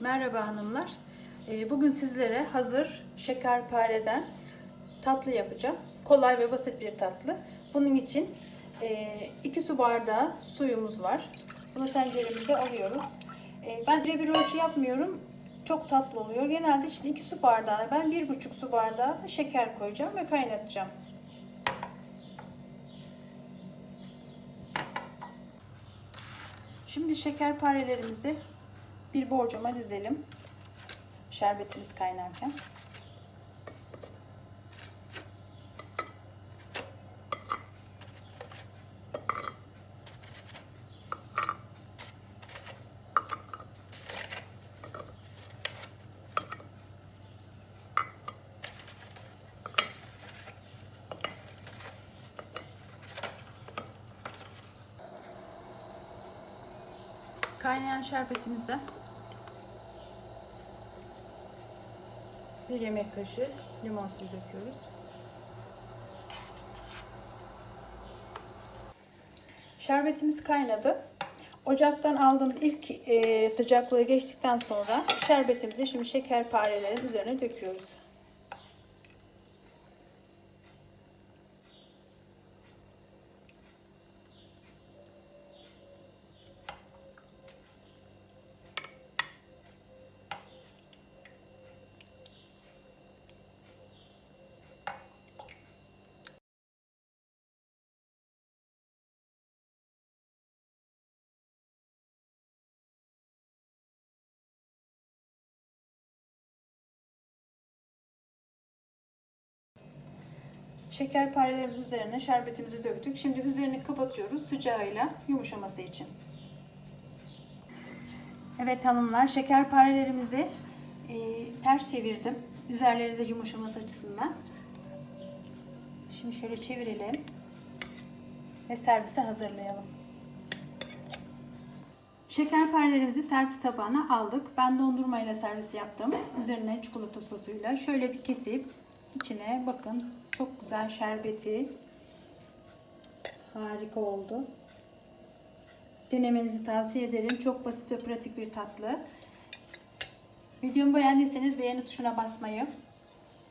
Merhaba hanımlar. Ee, Bugün sizlere hazır şekerpareden tatlı yapacağım. Kolay ve basit bir tatlı. Bunun için 2 su bardağı suyumuz var. Bunu tenceremize alıyoruz. Ee, Ben birebir ölçü yapmıyorum. Çok tatlı oluyor. Genelde işte 2 su bardağı, ben 1,5 su bardağı şeker koyacağım ve kaynatacağım. Şimdi şekerparelerimizi bir borcama dizelim. Şerbetimiz kaynarken. Kaynayan şerbetimize bir yemek kaşığı limon suyu döküyoruz. Şerbetimiz kaynadı. Ocaktan aldığımız ilk e, sıcaklığı geçtikten sonra şerbetimizi şimdi şekerparelerin üzerine döküyoruz. Şekerparelerimizin üzerine şerbetimizi döktük. Şimdi üzerini kapatıyoruz sıcağıyla yumuşaması için. Evet hanımlar şekerparelerimizi e, ters çevirdim. Üzerleri de yumuşaması açısından. Şimdi şöyle çevirelim ve servise hazırlayalım. Şekerparelerimizi servis tabağına aldık. Ben dondurmayla servis yaptım. Üzerine çikolata sosuyla şöyle bir kesip içine bakın çok güzel şerbeti harika oldu. Denemenizi tavsiye ederim. Çok basit ve pratik bir tatlı. Videomu beğendiyseniz beğeni tuşuna basmayı,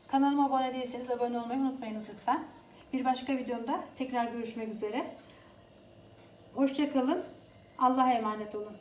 kanalıma abone değilseniz abone olmayı unutmayınız lütfen. Bir başka videomda tekrar görüşmek üzere. Hoşçakalın. Allah'a emanet olun.